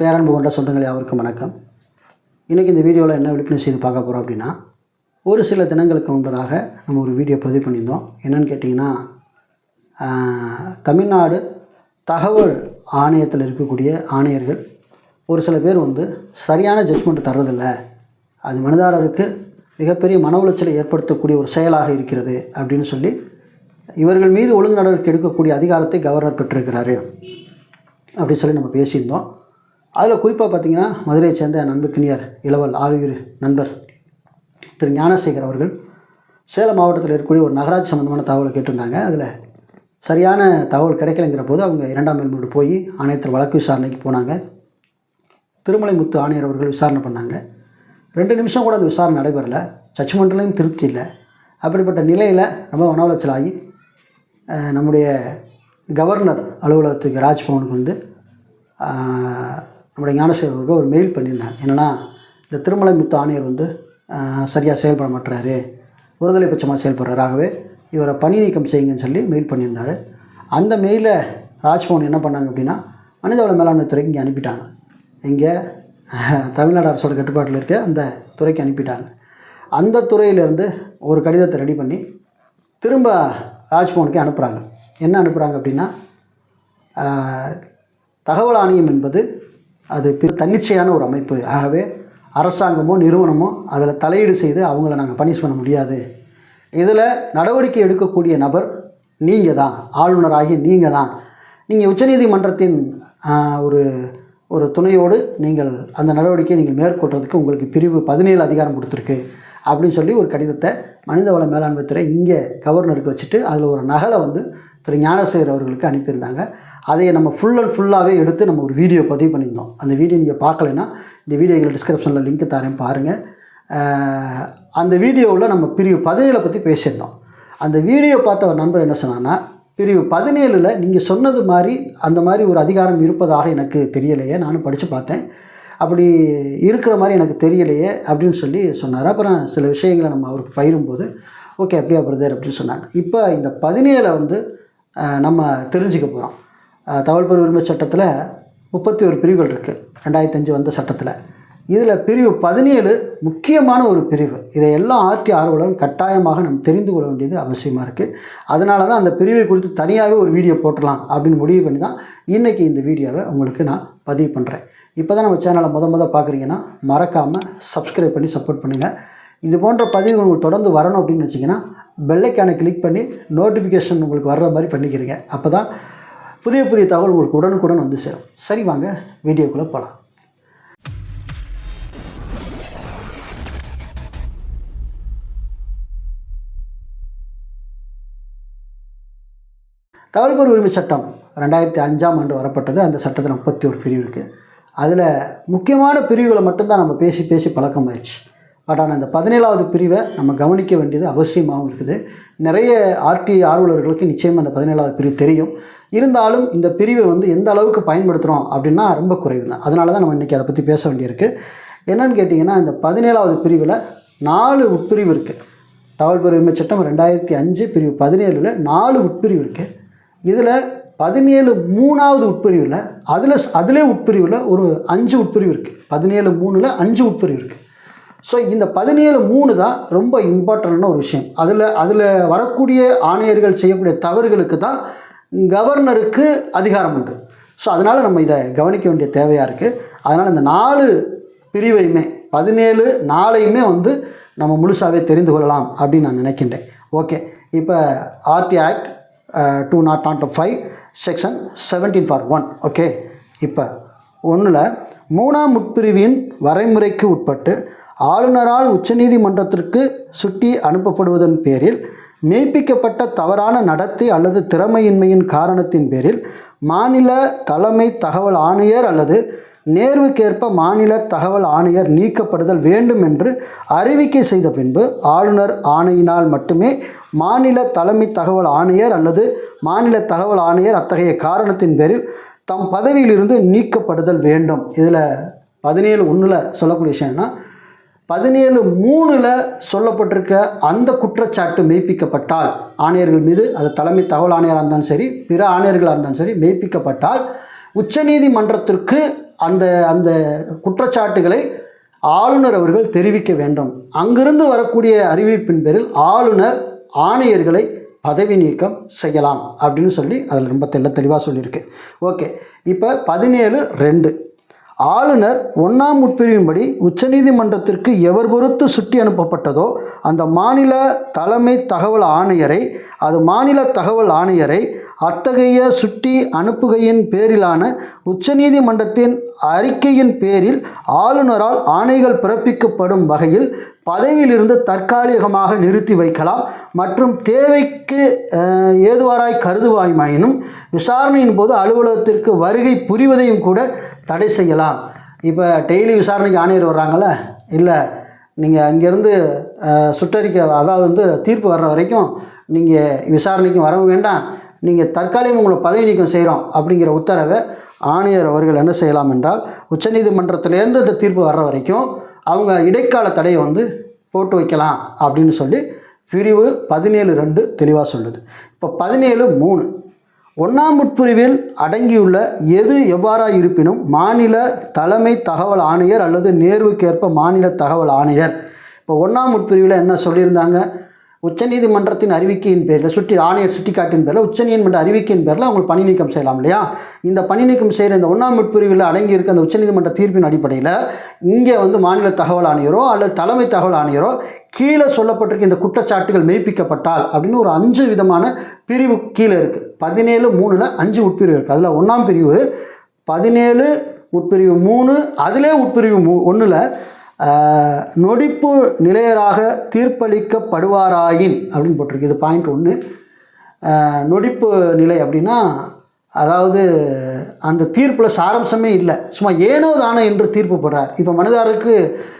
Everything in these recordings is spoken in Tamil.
பேரன்பு கொண்ட சொந்தங்கள் யாவருக்கும் வணக்கம். இன்றைக்கி இந்த வீடியோவில் என்ன விழிப்புணர்வு செய்து பார்க்க போகிறோம் அப்படின்னா ஒரு சில தினங்களுக்கு முன்பதாக நம்ம ஒரு வீடியோ பதிவு பண்ணியிருந்தோம். என்னென்னு கேட்டிங்கன்னா தமிழ்நாடு தகவல் ஆணையத்தில் இருக்கக்கூடிய ஆணையர்கள் ஒரு சில பேர் வந்து சரியான ஜட்ஜ்மெண்ட் தர்றதில்லை. அது மனிதாரருக்கு மிகப்பெரிய மன உளைச்சலை ஏற்படுத்தக்கூடிய ஒரு செயலாக இருக்கிறது அப்படின்னு சொல்லி இவர்கள் மீது ஒழுங்கு நடவடிக்கை எடுக்கக்கூடிய அதிகாரத்தை கவர்னர் பெற்றிருக்கிறாரு. அப்படின்னு சொல்லி நம்ம பேசியிருந்தோம். அதில் குறிப்பாக பார்த்தீங்கன்னா மதுரையை சேர்ந்த நண்பர்கிணியார் இளவல் ஆரியூர் நண்பர் திரு ஞானசேகர் அவர்கள் சேலம் மாவட்டத்தில் இருக்கக்கூடிய ஒரு நகராட்சி சம்மந்தமான தகவலை கேட்டிருந்தாங்க. அதில் சரியான தகவல் கிடைக்கலங்கிற போது அவங்க இரண்டாம் மேல்முறை போய் ஆணையத்தில் வழக்கு விசாரணைக்கு போனாங்க. திருமலை முத்து ஆணையர் அவர்கள் விசாரணை பண்ணாங்க. ரெண்டு நிமிஷம் கூட அந்த விசாரணை நடைபெறலை. மண்டலையும் திருப்தி இல்லை. அப்படிப்பட்ட நிலையில் ரொம்ப மன ஆகி நம்முடைய கவர்னர் அலுவலகத்துக்கு ராஜ்பவனுக்கு வந்து நம்முடைய ஞானசேகர் ஒரு மெயில் பண்ணியிருந்தாங்க. என்னென்னா இந்த திருமலை முத்து ஆணையர் வந்து சரியாக செயல்பட மாட்டுறாரு ஒருதலை பட்சமாக செயல்படுறாராகவே இவரை பணி நீக்கம் செய்யுங்கன்னு சொல்லி மெயில் பண்ணியிருந்தார். அந்த மெயிலை ராஜ்பவன் என்ன பண்ணாங்க அப்படின்னா மனிதவள மேலாண்மை துறைக்கு இங்கே அனுப்பிட்டாங்க. இங்கே தமிழ்நாடு அரசோட கட்டுப்பாட்டில் இருக்க அந்த துறைக்கு அனுப்பிட்டாங்க. அந்த துறையிலேருந்து ஒரு கடிதத்தை ரெடி பண்ணி திரும்ப ராஜ்பவனுக்கு அனுப்புகிறாங்க என்ன அனுப்புகிறாங்க அப்படின்னா தகவல் ஆணையம் என்பது அது பெரு தன்னிச்சையான ஒரு அமைப்பு. ஆகவே அரசாங்கமோ நிறுவனமோ அதில் தலையீடு செய்து அவங்கள நாங்கள் பனிஷ் பண்ண முடியாது. இதில் நடவடிக்கை எடுக்கக்கூடிய நபர் நீங்கள் தான். ஆளுநராகி நீங்கள் தான். நீங்கள் உச்சநீதிமன்றத்தின் ஒரு ஒரு துணையோடு நீங்கள் அந்த நடவடிக்கையை நீங்கள் மேற்கொள்றதுக்கு உங்களுக்கு பிரிவு பதினேழு அதிகாரம் கொடுத்துருக்கு. அப்படின்னு சொல்லி ஒரு கடிதத்தை மனிதவள மேலாண்மை துறை இங்கே கவர்னருக்கு வச்சுட்டு அதில் ஒரு நகலை வந்து திரு ஞானசேகர் அவர்களுக்கு அனுப்பியிருந்தாங்க. அதை நம்ம ஃபுல் அண்ட் ஃபுல்லாகவே எடுத்து நம்ம ஒரு வீடியோ பதிவு பண்ணியிருந்தோம். அந்த வீடியோ நீங்கள் பார்க்கலைன்னா இந்த வீடியோவில் டிஸ்கிரிப்ஷனில் லிங்க் தரேன் பாருங்கள் அந்த வீடியோவில் நம்ம பிரிவு பதினேழை பற்றி பேசியிருந்தோம். அந்த வீடியோ பார்த்த ஒரு நண்பர் என்ன சொன்னான்னா பிரிவு பதினேழில் நீங்கள் சொன்னது மாதிரி அந்த மாதிரி ஒரு அதிகாரம் இருப்பதாக எனக்கு தெரியலையே நானும் படித்து பார்த்தேன். அப்படி இருக்கிற மாதிரி எனக்கு தெரியலையே அப்படின்னு சொல்லி சொன்னார். அப்புறம் சில விஷயங்களை நம்ம அவருக்கு பயிரும்போது ஓகே அப்படியா பிரதர் அப்படின்னு சொன்னாங்க. இப்போ இந்த பதினேழை வந்து நம்ம தெரிஞ்சுக்க போகிறோம் தகவல் உரிமை சட்டத்தில் முப்பத்தி ஒரு பிரிவுகள் இருக்குது ரெண்டாயிரத்தி அஞ்சு வந்த சட்டத்தில். இதில் பிரிவு பதினேழு முக்கியமான ஒரு பிரிவு. இதை எல்லாம் ஆர்டி ஆர்வலரும் கட்டாயமாக நம்ம தெரிந்து கொள்ள வேண்டியது அவசியமாக இருக்குது அதனால தான் அந்த பிரிவை குறித்து தனியாகவே ஒரு வீடியோ போட்டுடலாம் அப்படின்னு முடிவு பண்ணி தான் இன்றைக்கி இந்த வீடியோவை உங்களுக்கு நான் பதிவு பண்ணுறேன் இப்போ தான் நம்ம சேனலை முத முத பார்க்குறீங்கன்னா மறக்காமல் சப்ஸ்கிரைப் பண்ணி சப்போர்ட் பண்ணுங்கள் இது போன்ற பதிவுகள் உங்களுக்கு தொடர்ந்து வரணும் அப்படின்னு வச்சிங்கன்னா பெல்லைக்கானை கிளிக் பண்ணி நோட்டிஃபிகேஷன் உங்களுக்கு வர்ற மாதிரி பண்ணிக்கிறீங்க. அப்போ தான் புதிய புதிய தகவல் உங்களுக்கு உடனுக்குடன் வந்து சேரும். சரி வாங்க வீடியோக்குள்ளே போகலாம் தகவல்பொருள் உரிமை சட்டம் ரெண்டாயிரத்தி அஞ்சாம் ஆண்டு வரப்பட்டது. அந்த சட்டத்தில் முப்பத்தி ஒரு பிரிவு இருக்குது அதில் முக்கியமான பிரிவுகளை மட்டும்தான் நம்ம பேசி பேசி பழக்கமாயிடுச்சு பட் ஆனால் இந்த பதினேழாவது பிரிவை நம்ம கவனிக்க வேண்டியது அவசியமாகவும் இருக்குது. நிறைய ஆர்டி ஆர்வலர்களுக்கு நிச்சயமாக அந்த பதினேழாவது பிரிவு தெரியும். இருந்தாலும் இந்த பிரிவை வந்து எந்த அளவுக்கு பயன்படுத்துகிறோம் அப்படின்னா ரொம்ப குறைவு தான் அதனால தான் நம்ம இன்றைக்கி அதை பற்றி பேச வேண்டியிருக்கு. என்னென்னு கேட்டிங்கன்னா இந்த பதினேழாவது பிரிவில் நாலு உட்பிரிவு இருக்குது தகவல் உரிமை சட்டம் ரெண்டாயிரத்தி அஞ்சு பிரிவு பதினேழில் நாலு உட்பிரிவு இருக்குது இதில் பதினேழு மூணாவது உட்பிரிவில் அதில் அதிலே உட்பிரிவில் ஒரு அஞ்சு உட்பிரிவு இருக்குது பதினேழு மூணில் அஞ்சு உட்பிரிவு இருக்குது ஸோ இந்த பதினேழு மூணு தான் ரொம்ப இம்பார்ட்டண்ட்டான ஒரு விஷயம். அதில் அதில் வரக்கூடிய ஆணையர்கள் செய்யக்கூடிய தவறுகளுக்கு தான் கவர்னருக்கு அதிகாரம் உண்டு. ஸோ அதனால் நம்ம இதை கவனிக்க வேண்டிய தேவையாக இருக்குது அதனால் இந்த நாலு பிரிவையுமே பதினேழு நாளையுமே வந்து நம்ம முழுசாகவே தெரிந்து கொள்ளலாம் அப்படின்னு நான் நினைக்கின்றேன். ஓகே இப்போ RT act two not not five section seventeen four one okay இப்போ ஒன்றில் மூணாம் உட்பிரிவின் வரைமுறைக்கு உட்பட்டு ஆளுநரால் உச்சநீதிமன்றத்திற்கு சுட்டி அனுப்பப்படுவதன் பேரில் மெய்ப்பிக்கப்பட்ட தவறான நடத்தை அல்லது திறமையின்மையின் காரணத்தின் பேரில் மாநில தலைமை தகவல் ஆணையர் அல்லது நேர்வுக்கேற்ப மாநில தகவல் ஆணையர் நீக்கப்படுதல் வேண்டும் என்று அறிவிக்கை செய்த பின்பு ஆளுநர் ஆணையினால் மட்டுமே மாநில தலைமை தகவல் ஆணையர் அல்லது மாநில தகவல் ஆணையர் அத்தகைய காரணத்தின் பேரில் தம் பதவியிலிருந்து நீக்கப்படுதல் வேண்டும். இதில் பதினேழு ஒன்றில் சொல்லக்கூடிய விஷயம்னா பதினேழு மூணில் சொல்லப்பட்டிருக்க அந்த குற்றச்சாட்டு மெய்ப்பிக்கப்பட்டால் ஆணையர்கள் மீது அது தலைமை தகவல் ஆணையராக இருந்தாலும் சரி பிற ஆணையர்களாக இருந்தாலும் சரி மெய்ப்பிக்கப்பட்டால் உச்சநீதிமன்றத்திற்கு அந்த அந்த குற்றச்சாட்டுகளை ஆளுநர் அவர்கள் தெரிவிக்க வேண்டும். அங்கிருந்து வரக்கூடிய அறிவிப்பின் பேரில் ஆளுநர் ஆணையர்களை பதவி நீக்கம் செய்யலாம் அப்படின்னு சொல்லி அதில் ரொம்ப தெள்ள தெளிவாக சொல்லியிருக்கு. ஓகே இப்போ பதினேழு ரெண்டு. ஆளுநர் ஒன்றாம் உட்பிரிவின்படி உச்சநீதிமன்றத்திற்கு எவர் பொறுத்து சுட்டி அனுப்பப்பட்டதோ அந்த மாநில தலைமை தகவல் ஆணையரை அது மாநில தகவல் ஆணையரை அத்தகைய சுட்டி அனுப்புகையின் பேரிலான உச்சநீதிமன்றத்தின் அறிக்கையின் பேரில் ஆளுநரால் ஆணைகள் பிறப்பிக்கப்படும் வகையில் பதவியிலிருந்து தற்காலிகமாக நிறுத்தி வைக்கலாம். மற்றும் தேவைக்கு ஏதுவாராய் கருதுவாய்மாயினும் விசாரணையின் போது அலுவலகத்திற்கு வருகை புரிவதையும் கூட தடை செய்யலாம். இப்போ டெய்லி விசாரணைக்கு ஆணையர் வர்றாங்கல்ல? இல்லை நீங்கள் அங்கேருந்து அஹ், சுற்றறிக்கை அதாவது வந்து தீர்ப்பு வர்ற வரைக்கும் நீங்கள் விசாரணைக்கும் வரவும் வேண்டாம். நீங்கள் தற்காலிகம் உங்களை பதவி நீக்கம் செய்கிறோம் அப்படிங்கிற உத்தரவை ஆணையர் அவர்கள் என்ன செய்யலாம் என்றால் உச்சநீதிமன்றத்திலேருந்து இந்த தீர்ப்பு வர்ற வரைக்கும் அவங்க இடைக்கால தடையை வந்து போட்டு வைக்கலாம் அப்படின்னு சொல்லி பிரிவு பதினேழு ரெண்டு தெளிவாக சொல்லுது. இப்போ பதினேழு மூணு. ஒன்றாம் உட்பிரிவில் அடங்கியுள்ள எது எவ்வாறாக இருப்பினும் மாநில தலைமை தகவல் ஆணையர் அல்லது நேர்வுக்கேற்ப மாநில தகவல் ஆணையர். இப்போ ஒன்றாம் உட்பிரிவில் என்ன சொல்லியிருந்தாங்க? உச்சநீதிமன்றத்தின் அறிவிக்கையின் பேரில் சுட்டி ஆணையர் சுட்டிக்காட்டின் பேரில் உச்சநீதிமன்ற அறிவிக்கையின் பேரில் அவங்க பணி நீக்கம் செய்யலாம் இல்லையா? இந்த பணி நீக்கம் செய்கிற இந்த ஒன்றாம் உட்பிரிவில் அடங்கியிருக்க அந்த உச்சநீதிமன்ற தீர்ப்பின் அடிப்படையில் இங்கே வந்து மாநில தகவல் ஆணையரோ அல்லது தலைமை தகவல் ஆணையரோ கீழே சொல்லப்பட்டிருக்க இந்த குற்றச்சாட்டுகள் மெய்ப்பிக்கப்பட்டால் அப்படின்னு ஒரு அஞ்சு விதமான பிரிவு கீழே இருக்குது பதினேழு மூணில் அஞ்சு உட்பிரிவு இருக்குது அதில் ஒன்றாம் பிரிவு பதினேழு உட்பிரிவு மூணு அதிலே உட்பிரிவு மூ ஒன்றில் நொடிப்பு நிலையராக தீர்ப்பளிக்கப்படுவாராயின் அப்படின்னு போட்டிருக்கு. இது பாயிண்ட் ஒன்று நொடிப்பு நிலை அப்படின்னா அதாவது அந்த தீர்ப்பில் சாரம்சமே இல்லை. சும்மா ஏனோ தானோ என்று தீர்ப்பு போடுறார். இப்போ மனிதாருக்கு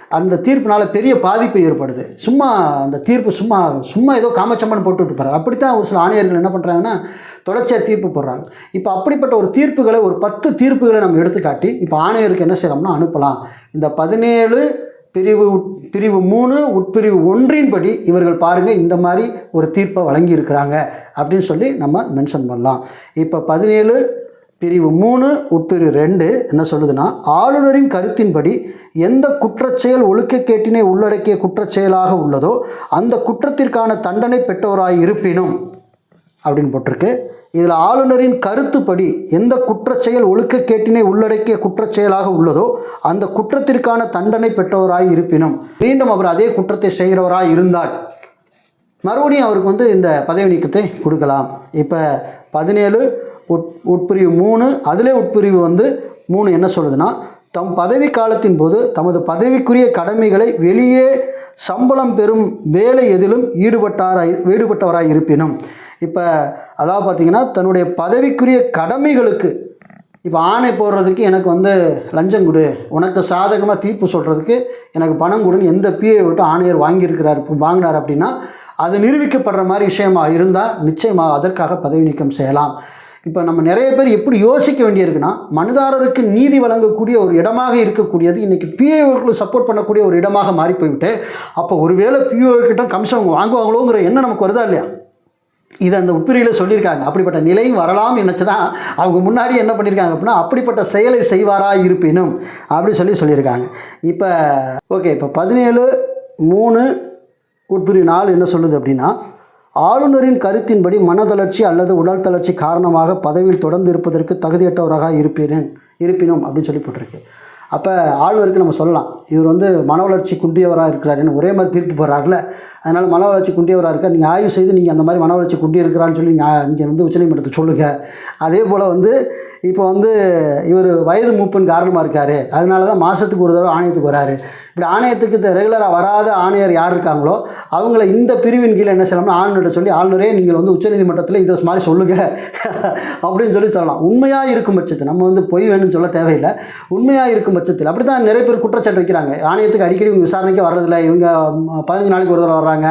அந்த தீர்ப்பினால பெரிய பாதிப்பு ஏற்படுது. சும்மா அந்த தீர்ப்பு சும்மா சும்மா ஏதோ காமச்சம்மன் போட்டு விட்டுப்பாரு அப்படித்தான் ஒரு சில ஆணையர்கள் என்ன பண்ணுறாங்கன்னா தொடர்ச்சியாக தீர்ப்பு போடுறாங்க. இப்போ அப்படிப்பட்ட ஒரு தீர்ப்புகளை ஒரு பத்து தீர்ப்புகளை நம்ம எடுத்துக்காட்டி இப்போ ஆணையருக்கு என்ன செய்யலாம்னா அனுப்பலாம். இந்த பதினேழு பிரிவு உட்- பிரிவு மூணு உட்பிரிவு ஒன்றின்படி இவர்கள் பாருங்கள் இந்த மாதிரி ஒரு தீர்ப்பை வழங்கியிருக்கிறாங்க. அப்படின்னு சொல்லி நம்ம மென்ஷன் பண்ணலாம். இப்போ பதினேழு பிரிவு மூணு உட்பிரிவு ரெண்டு என்ன சொல்லுதுன்னா ஆளுநரின் கருத்தின்படி எந்த குற்றச்செயல் ஒழுக்கக்கேட்டினை உள்ளடக்கிய குற்றச்செயலாக உள்ளதோ அந்த குற்றத்திற்கான தண்டனை பெற்றவராய் இருப்பினும் அப்படின்னு போட்டிருக்கு. இதில் ஆளுநரின் கருத்துப்படி எந்த குற்றச்செயல் ஒழுக்கக்கேட்டினை உள்ளடக்கிய குற்றச்செயலாக உள்ளதோ அந்த குற்றத்திற்கான தண்டனை பெற்றவராய் இருப்பினும் மீண்டும் அவர் அதே குற்றத்தை செய்கிறவராய் இருந்தால் மறுபடியும் அவருக்கு வந்து இந்த பதவி நீக்கத்தை கொடுக்கலாம். இப்போ பதினேழு உட் உட்பிரிவு மூணு அதிலே உட்பிரிவு வந்து மூணு என்ன சொல்லுதுன்னா தம் பதவி காலத்தின் போது தமது பதவிக்குரிய கடமைகளை வெளியே சம்பளம் பெறும் வேலை எதிலும் ஈடுபட்டாராய் ஈடுபட்டவராய் இருப்பினும். இப்போ அதாவது பார்த்தீங்கன்னா தன்னுடைய பதவிக்குரிய கடமைகளுக்கு இப்போ ஆணை போடுறதுக்கு எனக்கு வந்து லஞ்சம் கொடு உனக்கு சாதகமாக தீர்ப்பு சொல்கிறதுக்கு எனக்கு பணம் கொடுன்னு எந்த பிஏ விட்டு ஆணையர் வாங்கியிருக்கிறார் வாங்கினார் அப்படின்னா அது நிரூபிக்கப்படுற மாதிரி விஷயமாக இருந்தால் நிச்சயமாக அதற்காக பதவி நீக்கம் செய்யலாம். இப்போ நம்ம நிறைய பேர் எப்படி யோசிக்க வேண்டியிருக்குன்னா மனுதாரருக்கு நீதி வழங்கக்கூடிய ஒரு இடமாக இருக்கக்கூடியது இன்றைக்கி பிஏஓக்களுக்கு சப்போர்ட் பண்ணக்கூடிய ஒரு இடமாக மாறி போய்விட்டு அப்போ ஒருவேளை பிஓ கிட்ட கமிஷன் அவங்க வாங்குவாங்களோங்கிற எண்ணம் நமக்கு வருதா இல்லையா? இது அந்த உட்பிரிவில் சொல்லியிருக்காங்க. அப்படிப்பட்ட நிலையும் வரலாம் நினச்சி தான் அவங்க முன்னாடி என்ன பண்ணியிருக்காங்க அப்படின்னா அப்படிப்பட்ட செயலை செய்வாரா இருப்பினும் அப்படி சொல்லி சொல்லியிருக்காங்க. இப்போ ஓகே இப்போ பதினேழு மூணு உட்பிரிவு நாலு என்ன சொல்லுது அப்படின்னா ஆளுநரின் கருத்தின்படி மனதளர்ச்சி அல்லது உடல் தளர்ச்சி காரணமாக பதவியில் தொடர்ந்து இருப்பதற்கு தகுதியற்றவராக இருப்பேன் இருப்பினும் அப்படின்னு சொல்லி போட்டிருக்கு. அப்போ ஆளுநருக்கு நம்ம சொல்லலாம். இவர் வந்து மன வளர்ச்சி குண்டியவராக இருக்கிறாருன்னு ஒரே மாதிரி தீர்ப்பு போடுறாருல அதனால் மன வளர்ச்சி குண்டியவராக இருக்கார் நீங்கள் ஆய்வு செய்து நீங்கள் அந்த மாதிரி மன வளர்ச்சி குண்டி இருக்கிறான்னு சொல்லி நீங்கள் இங்கே வந்து உச்சநீதிமன்றத்தை சொல்லுங்கள் அதே போல் வந்து இப்போ வந்து இவர் வயது மூப்பின் காரணமாக இருக்கார். அதனால தான் மாதத்துக்கு ஒரு தடவை ஆணையத்துக்கு வராரு. இப்படி ஆணையத்துக்கு ரெகுலராக வராத ஆணையர் யார் இருக்காங்களோ அவங்கள இந்த பிரிவின் கீழே என்ன செய்யலாம்னா ஆளுநர்கிட்ட சொல்லி ஆளுநரே நீங்கள் வந்து உச்சநீதிமன்றத்தில் இதை மாதிரி சொல்லுங்கள் அப்படின்னு சொல்லி சொல்லலாம். உண்மையாக இருக்கும் பட்சத்தில் நம்ம வந்து பொய் வேணும்னு சொல்ல தேவையில்லை. உண்மையாக இருக்கும் பட்சத்தில் அப்படி தான் நிறைய பேர் குற்றச்சாட்டு வைக்கிறாங்க. ஆணையத்துக்கு அடிக்கடி இவங்க விசாரணைக்கு வர்றதில்லை. இவங்க பதினஞ்சு நாளைக்கு ஒரு தடவை வர்றாங்க.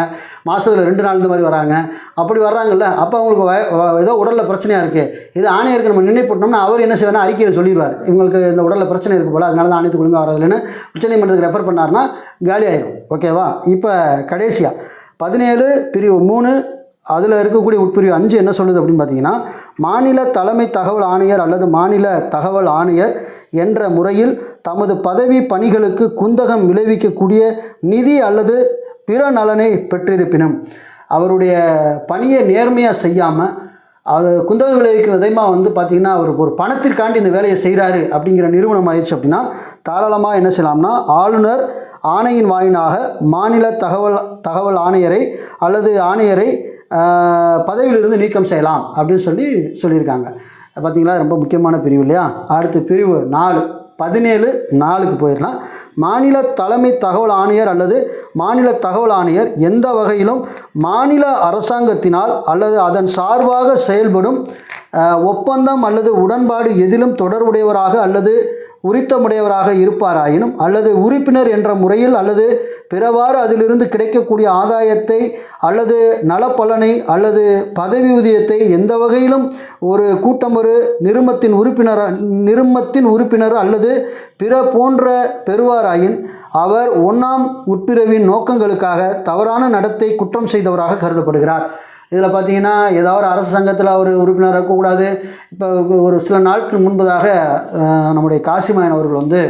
மாதத்தில் ரெண்டு நாள் இந்த மாதிரி வராங்க. அப்படி வர்றாங்கல்ல அப்போ அவங்களுக்கு வய- ஏதோ உடலில் பிரச்சனையாக இருக்குது இது ஆணையருக்கு நம்ம நினைப்பட்டோம்னா போட்டோம்னா அவர் என்ன செய்வார்னா அறிக்கையை சொல்லிடுவார். இவங்களுக்கு இந்த உடலில் பிரச்சனை இருக்குது போல் அதனால தான் ஆணையத்துக்கு ஒழுங்காக வரதில்லைன்னு உச்சநீதிமன்றத்துக்கு ரெஃபர் பண்ணார்னா காலி ஆயிரும் ஓகேவா இப்போ கடைசியாக பதினேழு பிரிவு மூணு அதில் இருக்கக்கூடிய உட்பிரிவு அஞ்சு என்ன சொல்லுது அப்படின்னு பார்த்தீங்கன்னா மாநில தலைமை தகவல் ஆணையர் அல்லது மாநில தகவல் ஆணையர் என்ற முறையில் தமது பதவி பணிகளுக்கு குந்தகம் விளைவிக்கக்கூடிய நிதி அல்லது பிற நலனை பெற்றிருப்பினும் அவருடைய பணியை நேர்மையாக செய்யாமல் அது குந்தவை விளைவிக்கு விதமாக வந்து பார்த்திங்கன்னா அவர் ஒரு பணத்திற்காண்டி இந்த வேலையை செய்கிறாரு அப்படிங்கிற நிறுவனம் ஆயிடுச்சு அப்படின்னா தாராளமாக என்ன செய்யலாம்னா ஆளுநர் ஆணையின் வாயினாக மாநில தகவல் தகவல் ஆணையரை அல்லது ஆணையரை பதவியிலிருந்து நீக்கம் செய்யலாம் அப்படின்னு சொல்லி சொல்லியிருக்காங்க. பார்த்தீங்களா ரொம்ப முக்கியமான பிரிவு இல்லையா? அடுத்த பிரிவு நாலு பதினேழு நாலுக்கு போயிடலாம். மாநில தலைமை தகவல் ஆணையர் அல்லது மாநில தகவல் ஆணையர் எந்த வகையிலும் மாநில அரசாங்கத்தினால் அல்லது அதன் சார்பாக செயல்படும் ஒப்பந்தம் அல்லது உடன்பாடு எதிலும் தொடர்புடையவராக அல்லது உரித்தமுடையவராக இருப்பாராயினும் அல்லது உறுப்பினர் என்ற முறையில் அல்லது பிறவாறு அதிலிருந்து கிடைக்கக்கூடிய ஆதாயத்தை அல்லது நலப்பலனை அல்லது பதவி ஊதியத்தை எந்த வகையிலும் ஒரு கூட்டமொரு நிறுமத்தின் உறுப்பினர் நிறுமத்தின் உறுப்பினர் அல்லது பிற போன்ற பெறுவாராயின் அவர் ஒன்றாம் உட்பிரிவின் நோக்கங்களுக்காக தவறான நடத்தை குற்றம் செய்தவராக கருதப்படுகிறார். இதில் பார்த்தீங்கன்னா ஏதாவது அரசு சங்கத்தில் அவர் உறுப்பினராக இருக்கக்கூடாது. இப்போ ஒரு சில நாட்கள் முன்பதாக நம்முடைய காசிமாயன் அவர்கள் வந்து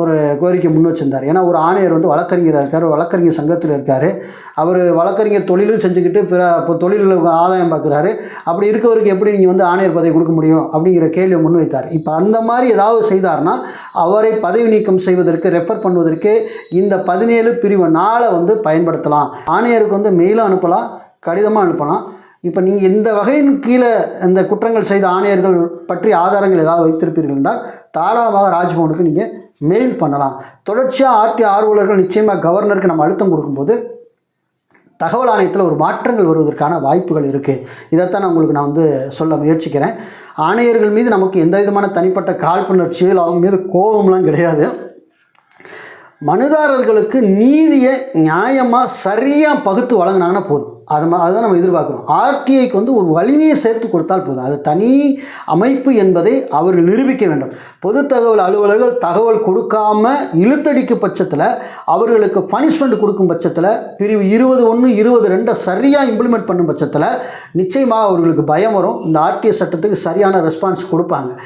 ஒரு கோரிக்கை முன் வச்சிருந்தார். ஏன்னா ஒரு ஆணையர் வந்து வழக்கறிஞராக இருக்கார் வழக்கறிஞர் சங்கத்தில் இருக்கார். அவர் வழக்கறிஞர் தொழிலும் செஞ்சுக்கிட்டு பிற இப்போ தொழிலில் ஆதாயம் பார்க்குறாரு. அப்படி இருக்கவருக்கு எப்படி நீங்கள் வந்து ஆணையர் பதவி கொடுக்க முடியும் அப்படிங்கிற கேள்வியை முன்வைத்தார். இப்போ அந்த மாதிரி ஏதாவது செய்தார்னா அவரை பதவி நீக்கம் செய்வதற்கு ரெஃபர் பண்ணுவதற்கு இந்த பதினேழு பிரிவு நாளை வந்து பயன்படுத்தலாம். ஆணையருக்கு வந்து மெயிலும் அனுப்பலாம் கடிதமாக அனுப்பலாம். இப்போ நீங்கள் இந்த வகையின் கீழே இந்த குற்றங்கள் செய்த ஆணையர்கள் பற்றி ஆதாரங்கள் ஏதாவது வைத்திருப்பீர்கள் என்றால் தாராளமாக ராஜ்பவனுக்கு நீங்கள் மெயில் பண்ணலாம். தொடர்ச்சியாக ஆர்டி ஆர்வலர்கள் நிச்சயமாக கவர்னருக்கு நம்ம அழுத்தம் கொடுக்கும்போது தகவல் ஆணையத்தில் ஒரு மாற்றங்கள் வருவதற்கான வாய்ப்புகள் இருக்குது இதைத்தான் நான் உங்களுக்கு நான் வந்து சொல்ல முயற்சிக்கிறேன். ஆணையர்கள் மீது நமக்கு எந்த விதமான தனிப்பட்ட காழ்ப்புணர்ச்சியோ இல்லை அவங்க மீது கோபம்லாம் கிடையாது. மனுதாரர்களுக்கு நீதியை நியாயமாக சரியாக பகுத்து வழங்கினாங்கன்னா போதும். அது மா- அதுதான் நம்ம எதிர்பார்க்குறோம் ஆர்டிஐக்கு வந்து ஒரு வலிமையை சேர்த்து கொடுத்தால் போதும். அது தனி அமைப்பு என்பதை அவர்கள் நிரூபிக்க வேண்டும். பொது தகவல் அலுவலர்கள் தகவல் கொடுக்காம இழுத்தடிக்கும் பட்சத்தில் அவர்களுக்கு பனிஷ்மெண்ட் கொடுக்கும் பட்சத்தில் பிரிவு இருபது ஒன்று இருபது ரெண்டை சரியாக இம்ப்ளிமெண்ட் பண்ணும் பட்சத்தில் நிச்சயமாக அவர்களுக்கு பயம் வரும். இந்த ஆர்டிஐ சட்டத்துக்கு சரியான ரெஸ்பான்ஸ் கொடுப்பாங்க.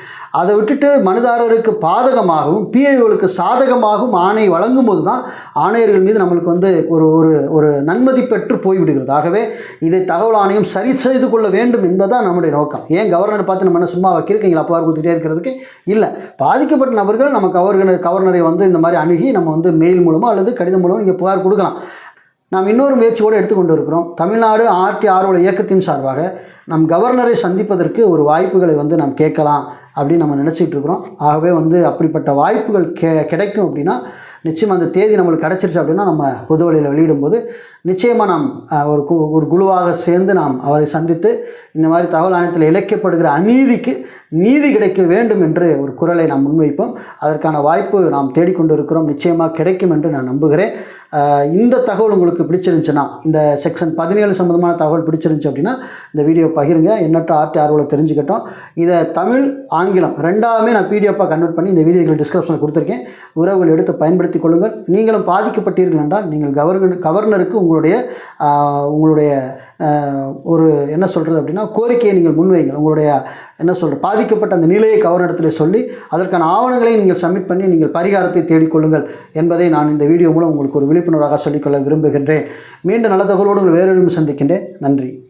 அதை விட்டுட்டு மனுதாரருக்கு பாதகமாகவும் பிஐஓகளுக்கு சாதகமாகவும் ஆணை வழங்கும் போது தான் ஆணையர்கள் மீது நம்மளுக்கு வந்து ஒரு ஒரு ஒரு நன்மதி பெற்று போய்விடுகிறது. ஆகவே இதை தகவல் ஆணையம் சரி செய்து கொள்ள வேண்டும் என்பதுதான் நம்முடைய நோக்கம். ஏன் கவர்னர் பார்த்து நம்ம என்ன சும்மா வைக்கிறீங்களா புகார் கொடுத்துட்டே இருக்கிறதுக்கு? இல்லை. பாதிக்கப்பட்ட நபர்கள் நம்ம கவர்னர் கவர்னரை வந்து இந்த மாதிரி அணுகி நம்ம வந்து மெயில் மூலமோ அல்லது கடிதம் மூலமோ நீங்கள் புகார் கொடுக்கலாம். நாம் இன்னொரு முயற்சியோடு எடுத்துக்கொண்டு இருக்கிறோம். தமிழ்நாடு ஆர்டி ஆர்வல இயக்கத்தின் சார்பாக நம் கவர்னரை சந்திப்பதற்கு ஒரு வாய்ப்புகளை வந்து நாம் கேட்கலாம். அப்படின்னு நம்ம நினச்சிக்கிட்டு இருக்கிறோம் ஆகவே வந்து அப்படிப்பட்ட வாய்ப்புகள் கெ கிடைக்கும் அப்படின்னா நிச்சயமாக அந்த தேதி நம்மளுக்கு கிடச்சிருச்சு அப்படின்னா நம்ம பொது வழியில் வெளியிடும்போது நிச்சயமாக நாம் ஒரு கு ஒரு குழுவாக சேர்ந்து நாம் அவரை சந்தித்து இந்த மாதிரி தகவல் ஆணையத்தில் இழைக்கப்படுகிற அநீதிக்கு நீதி கிடைக்க வேண்டும் என்று ஒரு குரலை நாம் முன்வைப்போம். அதற்கான வாய்ப்பு நாம் தேடிக்கொண்டு இருக்கிறோம் நிச்சயமாக கிடைக்கும் என்று நான் நம்புகிறேன். இந்த தகவல் உங்களுக்கு பிடிச்சிருந்துச்சுன்னா இந்த செக்ஷன் பதினேழு சம்மந்தமான தகவல் பிடிச்சிருந்துச்சு அப்படின்னா இந்த வீடியோ பகிருங்க. எண்ணற்ற ஆர்டி ஆர்வலை தெரிஞ்சுக்கட்டும். இதை தமிழ் ஆங்கிலம் ரெண்டாவுமே நான் பிடிஎஃபாக கன்வெர்ட் பண்ணி இந்த வீடியோக்கள் டிஸ்கிரிப்ஷனில் கொடுத்துருக்கேன். உறவுகள் எடுத்து பயன்படுத்திக் கொள்ளுங்கள். நீங்களும் பாதிக்கப்பட்டீர்கள் என்றால் நீங்கள் கவர்னர் கவர்னருக்கு உங்களுடைய உங்களுடைய ஒரு என்ன சொல்கிறது அப்படின்னா கோரிக்கையை நீங்கள் முன்வைங்கள் உங்களுடைய என்ன சொல்கிற பாதிக்கப்பட்ட அந்த நிலையை கவர்னிடத்தில் சொல்லி அதற்கான ஆவணங்களை நீங்கள் சப்மிட் பண்ணி நீங்கள் பரிகாரத்தை தேடிக்கொள்ளுங்கள் என்பதை நான் இந்த வீடியோ மூலம் உங்களுக்கு ஒரு விழிப்புணர்வாக சொல்லிக்கொள்ள விரும்புகின்றேன். மீண்டும் நல்ல தகவலோடு உங்கள் வேறொரு சந்திக்கின்றேன். நன்றி.